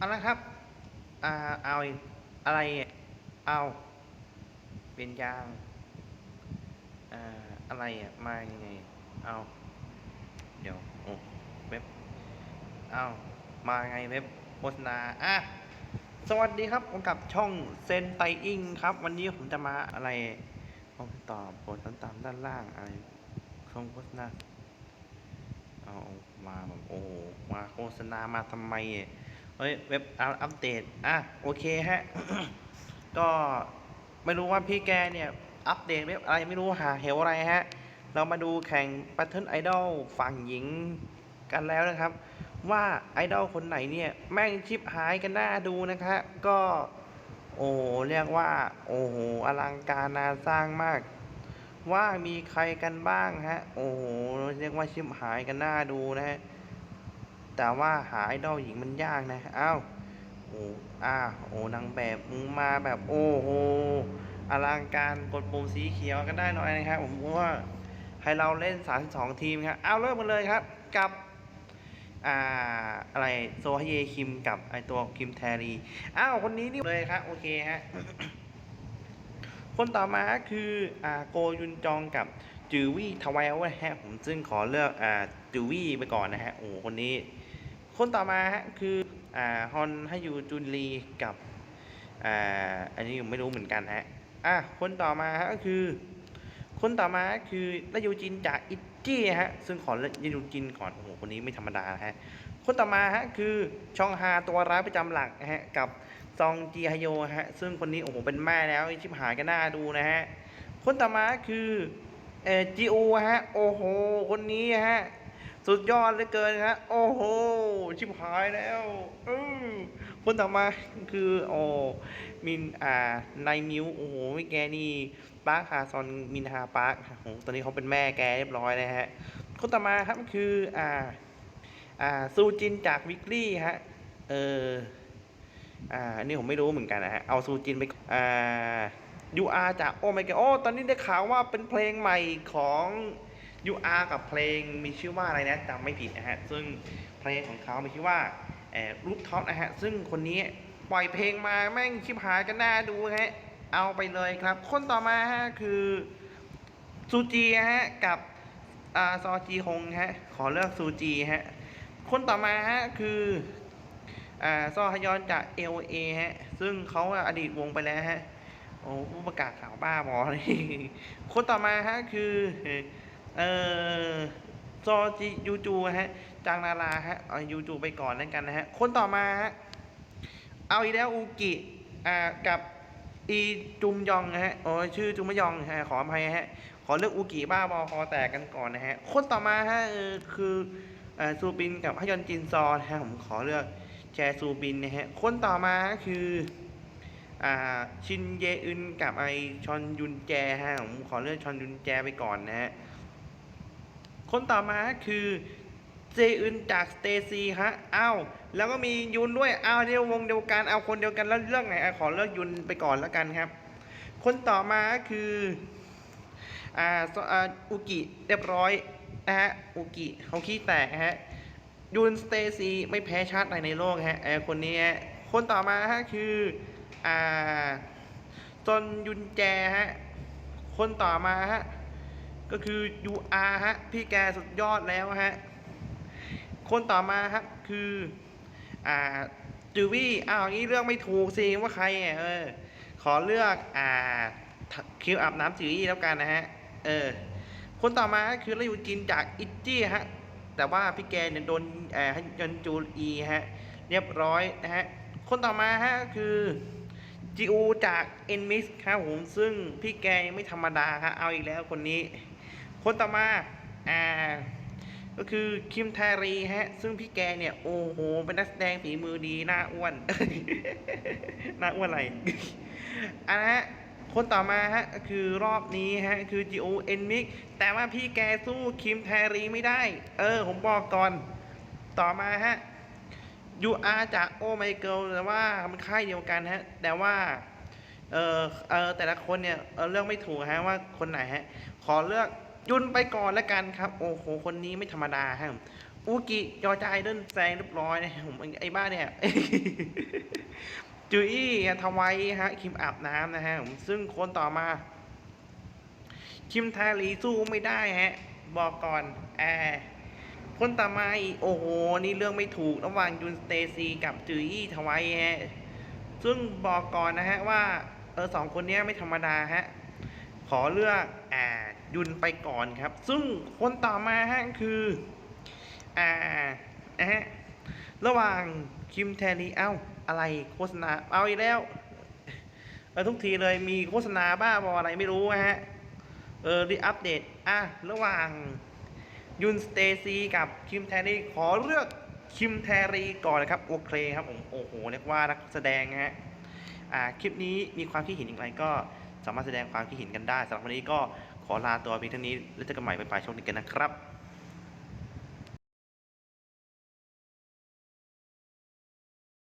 เอาละครับอ่าเอาอะไรเอาเป็นยางอ่าอะไรอะมายังไงเอาเดี๋ยวโอ้เว็บเอามาไงเว็บโฆษณาอะสวัสดีครับผมกับช่องเซนไตอิงครับ วันนี้ผมจะมาอะไรผมตอบโปรดติดตามด้านล่างอะไรช่องโฆษณาเอามาแบบโอ้มาโฆษณามาทำไมอะ เฮ้ยเว็บอัปเดตอะโอเคฮะ ก็ไม่รู้ว่าพี่แกเนี่ย อัปเดตเว็บอะไรไม่รู้หาเหวอะไรฮะ เรามาดูแข่ง Battle Idol ฝั่งหญิงกันแล้วนะครับ ว่าไอดอลคนไหนเนี่ย แม่งชิปหายกันหน้าดูนะครับก็ โอ้โหเรียกว่า โอ้โหอลังการนาสร้างมาก ว่ามีใครกันบ้างฮะ โอ้โหเรียกว่าชิมหายกันหน้าดูนะฮะ แต่ว่าหาไอดอลหญิงมันยากนะอ้าวโอ้อ่าโอ้นางแบบมึงมาแบบโอ้โหอลังการกดปุ่มสีเขียวกันได้หน่อยนะครับผมว่าให้เราเล่น 32 ทีมครับเอาเริ่มกันเลยครับ กับอ่าอะไรโซฮเยคิมกับไอตัวคิมแทรีอ้าวคนนี้นี่เลยครับโอเคฮะคนต่อมาคืออ่าโกยุนจองกับจือวี่ทวายนะฮะผมซึ่งขอเลือกอ่าจือวี่ไปก่อนนะฮะโอ้คนนี้ คนต่อมาฮะคืออ่าฮอนฮยูจุนลีกับอ่าอันนี้ผมไม่รู้เหมือนกันฮะอะคนต่อมาฮะก็คือ คนต่อมาคือระยูจินจากอิจี้ฮะซึ่งขอระยูจินก่อนโอ้โหคนนี้ไม่ธรรมดาฮะคนต่อมาฮะคือชองฮาตัวร้ายประจำหลักฮะกับซองจีฮโยฮะซึ่งคนนี้โอ้โหเป็นแม่แล้วชิบหายกันหน้าดูนะฮะคนต่อมาคือเอจีโอฮะโอ้โหคนนี้ฮะ สุดยอดเหลือเกินฮะโอ้โห ชิบหายแล้วอคนต่อมาคือโอ้มินอ่านายมิวโอ้โหไม่แกนี่ปาร์คฮาซอนมินฮาปาร์คโอ้โหตอนนี้เขาเป็นแม่แกเรียบร้อยนะฮะคนต่อมาครับคืออ่าอ่าซูจินจากวิกลี่ฮะเอออ่าอันนี้ผมไม่รู้เหมือนกันนะฮะ เอาซูจินไป อ่ายูอาจากโอ my god โอ้ตอนนี้ได้ข่าวว่าเป็นเพลงใหม่ของ ยูอากับเพลงมีชื่อว่าอะไรนะจำไม่ผิดนะฮะ ซึ่งเพลงของเขามีชื่อว่าแอรูปท็อปนะฮะ ซึ่งคนนี้ปล่อยเพลงมาแม่งชิบหายกันหน้าดูฮะ เอาไปเลยครับ คนต่อมาฮะคือซูจีฮะกับอ่าซอจีฮงฮะ ขอเลือกซูจีฮะ คนต่อมาฮะคืออ่าซอฮยอนจาก LA ฮะ ซึ่งเขาอดีตวงไปแล้วฮะ โอ้ผู้ประกาศข่าวบ้าบอเลยคนต่อมาฮะคือ เอ่อซอจิยูจูฮะจางนาราฮะเอายูจูไปก่อนแล้วกันนะฮะคนต่อมาฮะเอาอีแล้วอูกิอ่ากับอีจุมยองนะฮะโอ้ยชื่อจุมยองฮะขออภัยฮะขอเลือกอูกิบ้าบอคอแตกกันก่อนนะฮะคนต่อมาฮะเออคืออ่าซูบินกับฮยอนจินซอนะฮะผมขอเลือกแชซูบินนะฮะคนต่อมาคืออ่าชินเยอึนกับไอชอนยุนแจฮะผมขอเลือกชอนยุนแจไปก่อนนะฮะ คนต่อมาคือเจอึนจากสเตซีฮะอ้าวแล้วก็มียุนด้วยอ้าวเดียววงเดียวกันเอาคนเดียวกันแล้วเรื่องไหนขอเลือกยุนไปก่อนแล้วกันครับ คนต่อมาคืออ่าอุกิเรียบร้อยนะฮะอุกิเขาขี้แตกฮะยุนสเตซีไม่แพ้ชาติใดในโลกฮะไอคนนี้ฮะคนต่อมาฮะคืออ่าจนยุนแจฮะคนต่อมาฮะ ก็คือยูอาฮะ พี่แกสุดยอดแล้วฮะ คนต่อมาฮะคือ อ่าจูวี่อ้าวนี่เลือกไม่ถูกสิว่าใครเออ ขอเลือกอ่าคิวอาบน้ำจูวี่แล้วกันนะฮะ เออ คนต่อมาคือรายูจินจากอิจี้ฮะ แต่ว่าพี่แกเนี่ยโดนเอ่อยันจูอีฮะ เรียบร้อยนะฮะ คนต่อมาฮะคือจีอูจากเอ็นมิสครับผมซึ่งพี่แกไม่ธรรมดาครับเอาอีกแล้วคนนี้ คนต่อมา อ่า ก็คือคิมแทรีฮะ ซึ่งพี่แกเนี่ย โอ้โห เป็นนักแสดงฝีมือดี หน้าอ้วน หน้าอ้วนอะไร อันนะฮะคนต่อมาฮะคือรอบนี้ฮะคือจีโอเอ็นมิกแต่ว่าพี่แกสู้คิมแทรีไม่ได้ เออ ผมบอกก่อน ต่อมาฮะยูอาจากโอไมเกิลแต่ว่ามันค่ายเดียวกันฮะ แต่ว่า เออเออแต่ละคนเนี่ยเเลือกไม่ถูกฮะว่าคนไหนฮะ ขอเลือก ยุนไปก่อนแล้วกันครับ โอ้โห คนนี้ไม่ธรรมดาฮะอูกิยอใจายเดินแซงเรียบร้อยนะผมไอ้บ้าเนี่ยจุยทวายฮะ คิมอาบน้ำนะฮะผมซึ่งคนต่อมา คิมทารีสู้ไม่ได้ฮะ บอกก่อนแอคนต่อมาอีโอ้โห นี่เรื่องไม่ถูกระหว่างยุนสเตซีกับจุยทวายฮะ ซึ่งบอกก่อนนะฮะว่า เออสองคนนี้ไม่ธรรมดาฮะ ขอเลือกอ่า ยุนไปก่อนครับ ซึ่งคนต่อมาฮะคืออ่านะฮะระหว่างคิมแทนนีเอ้าอะไรโฆษณาเอาอีกแล้วเออทุกทีเลยมีโฆษณาบ้าบออะไรไม่รู้นะฮะเออรีอัปเดตอะระหว่างยุนสเตซีกับคิมแทนนีขอเลือกคิมแทรีก่อนนะครับโอเคครับผมโอ้โหเรียกว่านักแสดงนะฮะอ่าคลิปนี้มีความคิดเห็นอย่างไรก็สามารถแสดงความคิดเห็นกันได้สำหรับวันนี้ก็ ขอลาตัวเพียงเท่านี้แล้วเจอกันใหม่ไปปลายช่วงนี้กันนะครับ